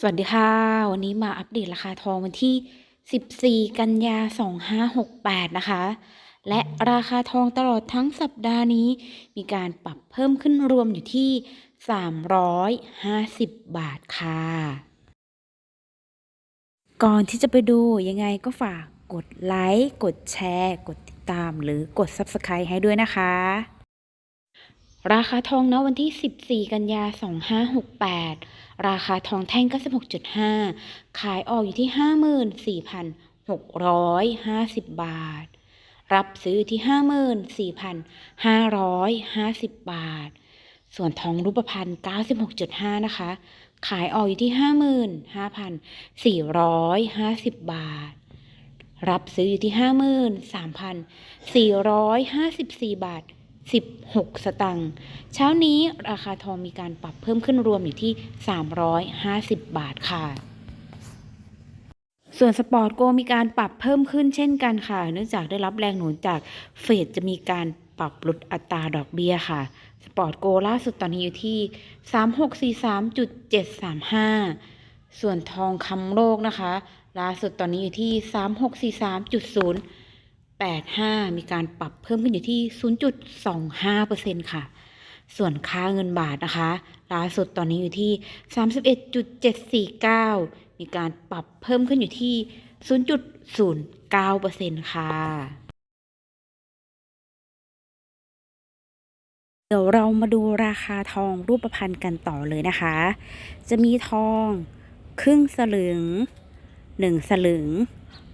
สวัสดีค่ะ วันนี้มาอัปเดตราคาทองวันที่ 14 กันยา 2568 นะคะ และราคาทองตลอดทั้งสัปดาห์นี้ มีการปรับเพิ่มขึ้นรวมอยู่ที่ 350 บาทค่ะ ก่อนที่จะไปดูยังไงก็ฝากกดไลค์ กดแชร์ กดติดตามหรือกด Subscribe ให้ด้วยนะคะ ราคาทองณวันที่ 14 กันยา 2568 ราคาทองแท่ง 96.5 ขายออกอยู่ที่ 54,650 บาท รับซื้ออยู่ที่ 54,550 บาท ส่วนทองรูปพรรณ96.5 นะคะ ขายออกอยู่ที่ 55,450 บาทรับซื้ออยู่ที่ 53,454 บาท 16 สตังค์ เช้านี้ราคาทองมีการปรับเพิ่มขึ้นรวมอยู่ที่ 350 บาทค่ะ ส่วนสปอร์ตโกมีการปรับเพิ่มขึ้นเช่นกันค่ะ เนื่องจากได้รับแรงหนุนจากเฟดจะมีการปรับลดอัตราดอกเบี้ยค่ะ สปอร์ตโกล่าสุดตอนนี้อยู่ที่ 3643.735 ส่วนทองคำโลกนะคะ ล่าสุดตอนนี้อยู่ที่ 0.85 มีการปรับเพิ่มขึ้นอยู่ที่ 0.25%ค่ะ ส่วนค่าเงินบาทนะคะล่าสุดตอนนี้อยู่ที่ 31.749 มีการปรับเพิ่มขึ้นอยู่ที่ 0.09%ค่ะ เดี๋ยวเรามาดูราคาทองรูปพรรณกันต่อเลยนะคะ จะมีทองครึ่งสลึงหนึ่งสลึง